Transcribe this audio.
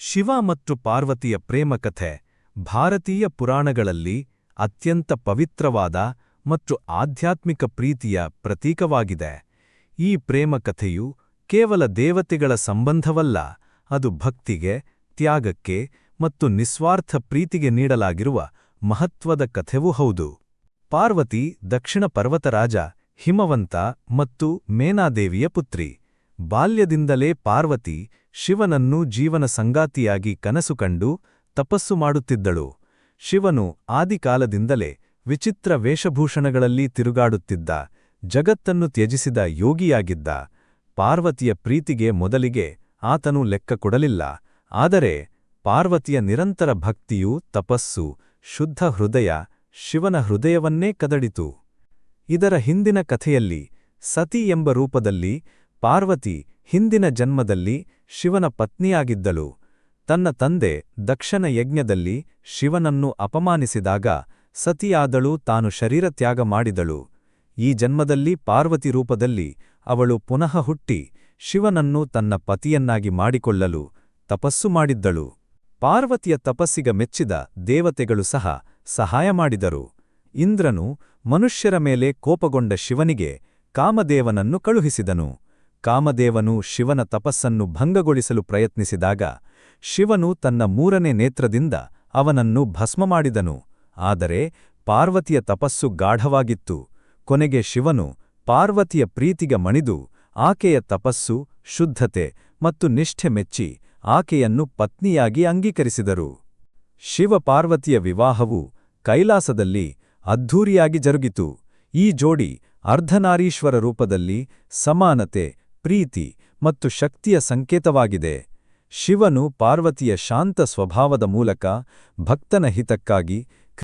ಶಿವ ಮತ್ತು ಪಾರ್ವತಿಯ ಪ್ರೇಮಕಥೆ ಭಾರತೀಯ ಪುರಾಣಗಳಲ್ಲಿ ಅತ್ಯಂತ ಪವಿತ್ರವಾದ ಮತ್ತು ಆಧ್ಯಾತ್ಮಿಕ ಪ್ರೀತಿಯ ಪ್ರತೀಕವಾಗಿದೆ. ಈ ಪ್ರೇಮಕಥೆಯು ಕೇವಲ ದೇವತೆಗಳ ಸಂಬಂಧವಲ್ಲ, ಅದು ಭಕ್ತಿಗೆ, ತ್ಯಾಗಕ್ಕೆ ಮತ್ತು ನಿಸ್ವಾರ್ಥ ಪ್ರೀತಿಗೆ ನೀಡಲಾಗಿರುವ ಮಹತ್ವದ ಕಥೆವೂ ಹೌದು. ಪಾರ್ವತಿ ದಕ್ಷಿಣ ಪರ್ವತರಾಜ ಹಿಮವಂತ ಮತ್ತು ಮೇನಾದೇವಿಯ ಪುತ್ರಿ. ಬಾಲ್ಯದಿಂದಲೇ ಪಾರ್ವತಿ ಶಿವನನ್ನು ಜೀವನ ಸಂಗಾತಿಯಾಗಿ ಕನಸು ಕಂಡು ತಪಸ್ಸು ಮಾಡುತ್ತಿದ್ದಳು. ಶಿವನು ಆದಿಕಾಲದಿಂದಲೇ ವಿಚಿತ್ರ ವೇಷಭೂಷಣಗಳಲ್ಲಿ ತಿರುಗಾಡುತ್ತಿದ್ದ, ಜಗತ್ತನ್ನು ತ್ಯಜಿಸಿದ ಯೋಗಿಯಾಗಿದ್ದ. ಪಾರ್ವತಿಯ ಪ್ರೀತಿಗೆ ಮೊದಲಿಗೆ ಆತನು ಲೆಕ್ಕ ಕೊಡಲಿಲ್ಲ, ಆದರೆ ಪಾರ್ವತಿಯ ನಿರಂತರ ಭಕ್ತಿಯು, ತಪಸ್ಸು, ಶುದ್ಧ ಹೃದಯ, ಶಿವನ ಹೃದಯವನ್ನೇ ಕದಡಿತು. ಇದರ ಹಿಂದಿನ ಕಥೆಯಲ್ಲಿ ಸತಿ ಎಂಬ ರೂಪದಲ್ಲಿ ಪಾರ್ವತಿ ಹಿಂದಿನ ಜನ್ಮದಲ್ಲಿ ಶಿವನ ಪತ್ನಿಯಾಗಿದ್ದಳು. ತನ್ನ ತಂದೆ ದಕ್ಷನ ಯಜ್ಞದಲ್ಲಿ ಶಿವನನ್ನು ಅಪಮಾನಿಸಿದಾಗ ಸತಿಯಾದಳು ತಾನು ಶರೀರತ್ಯಾಗ ಮಾಡಿದಳು. ಈ ಜನ್ಮದಲ್ಲಿ ಪಾರ್ವತಿ ರೂಪದಲ್ಲಿ ಅವಳು ಪುನಃ ಹುಟ್ಟಿ ಶಿವನನ್ನು ತನ್ನ ಪತಿಯನ್ನಾಗಿ ಮಾಡಿಕೊಳ್ಳಲು ತಪಸ್ಸು ಮಾಡಿದ್ದಳು. ಪಾರ್ವತಿಯ ತಪಸ್ಸಿಗ ಮೆಚ್ಚಿದ ದೇವತೆಗಳು ಸಹ ಸಹಾಯ ಮಾಡಿದರು. ಇಂದ್ರನು ಮನುಷ್ಯರ ಮೇಲೆ ಕೋಪಗೊಂಡ ಶಿವನಿಗೆ ಕಾಮದೇವನನ್ನು ಕಳುಹಿಸಿದನು. ಕಾಮದೇವನು ಶಿವನ ತಪಸ್ಸನ್ನು ಭಂಗಗೊಳಿಸಲು ಪ್ರಯತ್ನಿಸಿದಾಗ ಶಿವನು ತನ್ನ ಮೂರನೇ ನೇತ್ರದಿಂದ ಅವನನ್ನು ಭಸ್ಮ ಮಾಡಿದನು ಆದರೆ ಪಾರ್ವತಿಯ ತಪಸ್ಸು ಗಾಢವಾಗಿತ್ತು. ಕೊನೆಗೆ ಶಿವನು ಪಾರ್ವತಿಯ ಪ್ರೀತಿಗೆ ಮಣಿದು ಆಕೆಯ ತಪಸ್ಸು, ಶುದ್ಧತೆ ಮತ್ತು ನಿಷ್ಠೆ ಮೆಚ್ಚಿ ಆಕೆಯನ್ನು ಪತ್ನಿಯಾಗಿ ಅಂಗೀಕರಿಸಿದರು. ಶಿವಪಾರ್ವತಿಯ ವಿವಾಹವು ಕೈಲಾಸದಲ್ಲಿ ಅದ್ಧೂರಿಯಾಗಿ ಜರುಗಿತು. ಈ ಜೋಡಿ ಅರ್ಧನಾರೀಶ್ವರ ರೂಪದಲ್ಲಿ ಸಮಾನತೆ ಪ್ರೀತಿ ಮತ್ತು ಶಕ್ತಿಯ ಸಂಕೇತವಾಗಿದೆ. ಶಿವನು ಪಾರ್ವತಿಯ ಶಾಂತ ಸ್ವಭಾವದ ಮೂಲಕ ಭಕ್ತನ ಹಿತಕ್ಕಾಗಿ